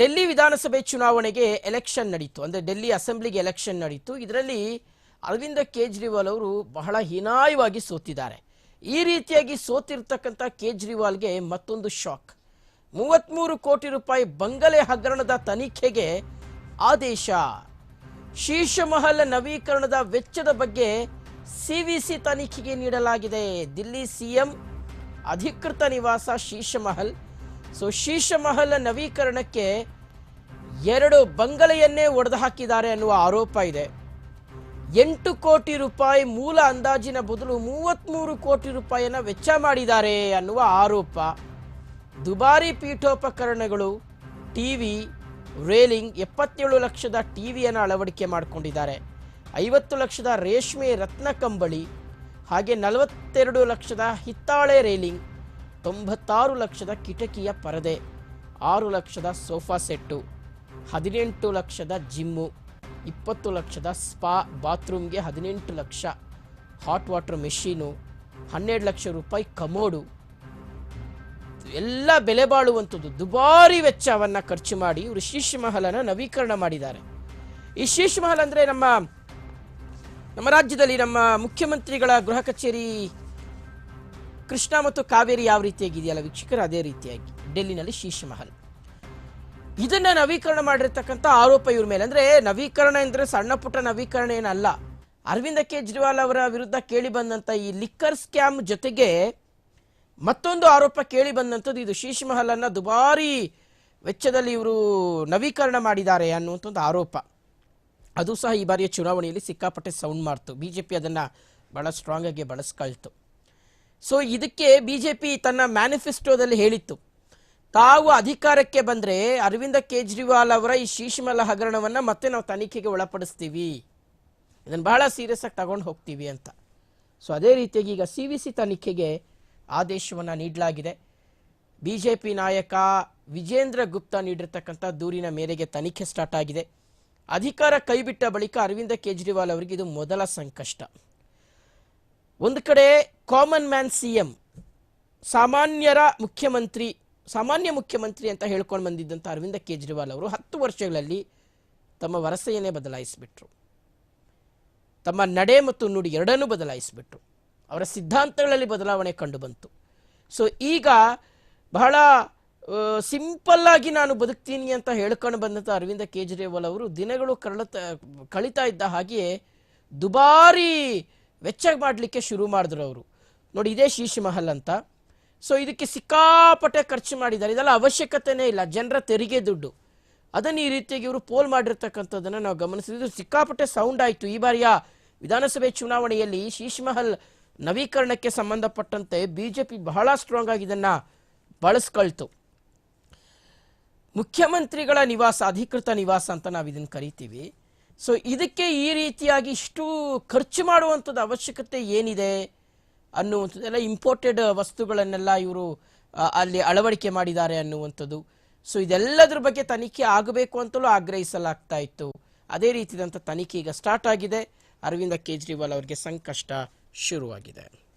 ಡೆಲ್ಲಿ ವಿಧಾನಸಭೆ ಚುನಾವಣೆಗೆ ಎಲೆಕ್ಷನ್ ನಡೀತು. ಅಂದರೆ ಡೆಲ್ಲಿ ಅಸೆಂಬ್ಲಿಗೆ ಎಲೆಕ್ಷನ್ ನಡೀತು. ಇದರಲ್ಲಿ ಅರವಿಂದ ಕೇಜ್ರಿವಾಲ್ ಅವರು ಬಹಳ ಹೀನಾಯವಾಗಿ ಸೋತಿದ್ದಾರೆ. ಈ ರೀತಿಯಾಗಿ ಸೋತಿರ್ತಕ್ಕಂಥ ಕೇಜ್ರಿವಾಲ್ಗೆ ಮತ್ತೊಂದು ಶಾಕ್. ಮೂವತ್ಮೂರು ಕೋಟಿ ರೂಪಾಯಿ ಬಂಗಲೆ ಹಗರಣದ ತನಿಖೆಗೆ ಆದೇಶ. ಶೀಶಮಹಲ್ ನವೀಕರಣದ ವೆಚ್ಚದ ಬಗ್ಗೆ ಸಿವಿಸಿ ತನಿಖೆಗೆ ನೀಡಲಾಗಿದೆ. ದಿಲ್ಲಿ ಸಿಎಂ ಅಧಿಕೃತ ನಿವಾಸ ಶೀರ್ಷಮಹಲ್. ಸೊ ಮಹಲ್ ನವೀಕರಣಕ್ಕೆ ಎರಡು ಬಂಗಲೆಯನ್ನೇ ಒಡೆದು ಹಾಕಿದ್ದಾರೆ ಅನ್ನುವ ಆರೋಪ ಇದೆ. ಎಂಟು ಕೋಟಿ ರೂಪಾಯಿ ಮೂಲ ಅಂದಾಜಿನ ಬದಲು ಮೂವತ್ತ್ಮೂರು ಕೋಟಿ ರೂಪಾಯಿಯನ್ನ ವೆಚ್ಚ ಮಾಡಿದ್ದಾರೆ ಅನ್ನುವ ಆರೋಪ. ದುಬಾರಿ ಪೀಠೋಪಕರಣಗಳು ಟಿವಿ ರೇಲಿಂಗ್ ಎಪ್ಪತ್ತೇಳು ಲಕ್ಷದ ಟಿವಿಯನ್ನು ಅಳವಡಿಕೆ ಮಾಡಿಕೊಂಡಿದ್ದಾರೆ. ಐವತ್ತು ಲಕ್ಷದ ರೇಷ್ಮೆ ರತ್ನ ಕಂಬಳಿ ಹಾಗೆ ನಲವತ್ತೆರಡು ಲಕ್ಷದ ಹಿತ್ತಾಳೆ ರೇಲಿಂಗ್ ತೊಂಬತ್ತಾರು ಲಕ್ಷದ ಕಿಟಕಿಯ ಪರದೆ, ಆರು ಲಕ್ಷದ ಸೋಫಾ ಸೆಟ್ಟು, ಹದಿನೆಂಟು ಲಕ್ಷದ ಜಿಮ್ಮು, ಇಪ್ಪತ್ತು ಲಕ್ಷದ ಸ್ಪಾ ಬಾತ್ರೂಮ್ಗೆ ಹದಿನೆಂಟು ಲಕ್ಷ ಹಾಟ್ ವಾಟರ್ ಮೆಷೀನು, ಹನ್ನೆರಡು ಲಕ್ಷ ರೂಪಾಯಿ ಕಮೋಡು. ಎಲ್ಲ ಬೆಲೆ ಬಾಳುವಂಥದ್ದು ದುಬಾರಿ ವೆಚ್ಚವನ್ನು ಖರ್ಚು ಮಾಡಿ ಇವರು ಶೀಶ್ ಮಹಲನ್ನು ನವೀಕರಣ ಮಾಡಿದ್ದಾರೆ. ಈ ಶೀಶ್ ಮಹಲ್ ಅಂದರೆ ನಮ್ಮ ನಮ್ಮ ರಾಜ್ಯದಲ್ಲಿ ನಮ್ಮ ಮುಖ್ಯಮಂತ್ರಿಗಳ ಗೃಹ ಕಚೇರಿ ಕೃಷ್ಣ ಮತ್ತು ಕಾವೇರಿ ಯಾವ ರೀತಿಯಾಗಿದೆಯಲ್ಲ ವೀಕ್ಷಕರು? ಅದೇ ರೀತಿಯಾಗಿ. ಡೆಲ್ಲಿನಲ್ಲಿ ಶೀಶ್ ಮಹಲ್ ಇದನ್ನ ನವೀಕರಣ ಮಾಡಿರ್ತಕ್ಕಂಥ ಆರೋಪ ಇವ್ರ ಮೇಲೆ. ಅಂದ್ರೆ ನವೀಕರಣ ಎಂದ್ರೆ ಸಣ್ಣ ಪುಟ್ಟ ನವೀಕರಣ ಏನಲ್ಲ. ಅರವಿಂದ ಕೇಜ್ರಿವಾಲ್ ಅವರ ವಿರುದ್ಧ ಕೇಳಿ ಬಂದಂತ ಈ ಲಿಕ್ಕರ್ ಸ್ಕ್ಯಾಮ್ ಜೊತೆಗೆ ಮತ್ತೊಂದು ಆರೋಪ ಕೇಳಿ ಬಂದಂಥದ್ದು ಇದು. ಶೀಶ್ ಮಹಲ್ ಅನ್ನ ದುಬಾರಿ ವೆಚ್ಚದಲ್ಲಿ ಇವರು ನವೀಕರಣ ಮಾಡಿದ್ದಾರೆ ಅನ್ನುವಂಥ ಒಂದು ಆರೋಪ. ಅದು ಸಹ ಈ ಬಾರಿಯ ಚುನಾವಣೆಯಲ್ಲಿ ಸಿಕ್ಕಾಪಟ್ಟೆ ಸೌಂಡ್ ಮಾಡ್ತು. ಬಿ ಜೆ ಪಿ ಅದನ್ನು ಭಾಳ ಸ್ಟ್ರಾಂಗ್ ಆಗಿ ಬಳಸ್ಕೊಳ್ತು. ಸೊ ಇದಕ್ಕೆ ಬಿ ಜೆ ಪಿ ತನ್ನ ಮ್ಯಾನಿಫೆಸ್ಟೋದಲ್ಲಿ ಹೇಳಿತ್ತು. ತಾವು ಅಧಿಕಾರಕ್ಕೆ ಬಂದರೆ ಅರವಿಂದ ಕೇಜ್ರಿವಾಲ್ ಅವರ ಈ ಶೀಶಮಲ ಹಗರಣವನ್ನು ಮತ್ತೆ ನಾವು ತನಿಖೆಗೆ ಒಳಪಡಿಸ್ತೀವಿ. ಇದನ್ನು ಬಹಳ ಸೀರಿಯಸ್ ಆಗಿ ತಗೊಂಡು ಹೋಗ್ತೀವಿ ಅಂತ. ಸೊ ಅದೇ ರೀತಿಯಾಗಿ ಈಗ ಸಿ ವಿ ಸಿ ತನಿಖೆಗೆ ಆದೇಶವನ್ನು ನೀಡಲಾಗಿದೆ. ಬಿ ಜೆ ಪಿ ನಾಯಕ ವಿಜೇಂದ್ರ ಗುಪ್ತಾ ನೀಡಿರ್ತಕ್ಕಂಥ ದೂರಿನ ಮೇರೆಗೆ ತನಿಖೆ ಸ್ಟಾರ್ಟ್ ಆಗಿದೆ. ಅಧಿಕಾರ ಕೈಬಿಟ್ಟ ಬಳಿಕ ಅರವಿಂದ ಕೇಜ್ರಿವಾಲ್ ಅವರಿಗೆ ಇದು ಮೊದಲ ಸಂಕಷ್ಟ. ಒಂದು ಕಡೆ ಕಾಮನ್ ಮ್ಯಾನ್ ಸಿ ಎಂ, ಸಾಮಾನ್ಯರ ಮುಖ್ಯಮಂತ್ರಿ, ಸಾಮಾನ್ಯ ಮುಖ್ಯಮಂತ್ರಿ ಅಂತ ಹೇಳ್ಕೊಂಡು ಬಂದಿದ್ದಂಥ ಅರವಿಂದ ಕೇಜ್ರಿವಾಲ್ ಅವರು ಹತ್ತು ವರ್ಷಗಳಲ್ಲಿ ತಮ್ಮ ವರಸೆಯನ್ನೇ ಬದಲಾಯಿಸಿಬಿಟ್ರು. ತಮ್ಮ ನಡೆ ಮತ್ತು ನುಡಿ ಎರಡನ್ನೂ ಬದಲಾಯಿಸಿಬಿಟ್ರು. ಅವರ ಸಿದ್ಧಾಂತಗಳಲ್ಲಿ ಬದಲಾವಣೆ ಕಂಡು ಬಂತು. ಸೊ ಈಗ ಬಹಳ ಸಿಂಪಲ್ ಆಗಿ ನಾನು ಬದುಕ್ತೀನಿ ಅಂತ ಹೇಳ್ಕೊಂಡು ಬಂದಂಥ ಅರವಿಂದ ಕೇಜ್ರಿವಾಲ್ ಅವರು ದಿನಗಳು ಕರಳತ ಕಳೀತಾ ಇದ್ದ ಹಾಗೆಯೇ ದುಬಾರಿ ವೆಚ್ಚ ಮಾಡಲಿಕ್ಕೆ ಶುರು ಮಾಡಿದ್ರು ಅವರು. ನೋಡಿ, ಇದೇ ಶೀಶ್ ಮಹಲ್ ಅಂತ. ಸೊ ಇದಕ್ಕೆ ಸಿಕ್ಕಾಪಟ್ಟೆ ಖರ್ಚು ಮಾಡಿದ್ದಾರೆ. ಇದೆಲ್ಲ ಅವಶ್ಯಕತೆನೇ ಇಲ್ಲ. ಜನರ ತೆರಿಗೆ ದುಡ್ಡು. ಅದನ್ನು ಈ ರೀತಿಯಾಗಿ ಇವರು ಪೋಲ್ ಮಾಡಿರ್ತಕ್ಕಂಥದ್ದನ್ನು ನಾವು ಗಮನಿಸಿದ್ರು ಸಿಕ್ಕಾಪಟ್ಟೆ ಸೌಂಡ್ ಆಯಿತು. ಈ ಬಾರಿಯ ವಿಧಾನಸಭೆ ಚುನಾವಣೆಯಲ್ಲಿ ಶೀಶ್ ಮಹಲ್ ನವೀಕರಣಕ್ಕೆ ಸಂಬಂಧಪಟ್ಟಂತೆ ಬಿ ಜೆ ಪಿ ಬಹಳ ಸ್ಟ್ರಾಂಗ್ ಆಗಿ ಇದನ್ನು ಬಳಸ್ಕೊಳ್ತು. ಮುಖ್ಯಮಂತ್ರಿಗಳ ನಿವಾಸ, ಅಧಿಕೃತ ನಿವಾಸ ಅಂತ ನಾವು ಇದನ್ನು ಕರಿತೀವಿ. ಸೊ ಇದಕ್ಕೆ ಈ ರೀತಿಯಾಗಿ ಇಷ್ಟು ಖರ್ಚು ಮಾಡುವಂಥದ್ದು ಅವಶ್ಯಕತೆ ಏನಿದೆ? ಅನ್ನುವಂಥದ್ದೆಲ್ಲ ಇಂಪೋರ್ಟೆಡ್ ವಸ್ತುಗಳನ್ನೆಲ್ಲ ಇವರು ಅಲ್ಲಿ ಅಳವಡಿಕೆ ಮಾಡಿದ್ದಾರೆ ಅನ್ನುವಂಥದ್ದು. ಸೊ ಇದೆಲ್ಲದ್ರ ಬಗ್ಗೆ ತನಿಖೆ ಆಗಬೇಕು ಅಂತಲೂ ಆಗ್ರಹಿಸಲಾಗ್ತಾ ಇತ್ತು. ಅದೇ ರೀತಿಯಾದಂಥ ತನಿಖೆ ಈಗ ಸ್ಟಾರ್ಟ್ ಆಗಿದೆ. ಅರವಿಂದ ಕೇಜ್ರಿವಾಲ್ ಅವರಿಗೆ ಸಂಕಷ್ಟ ಶುರುವಾಗಿದೆ.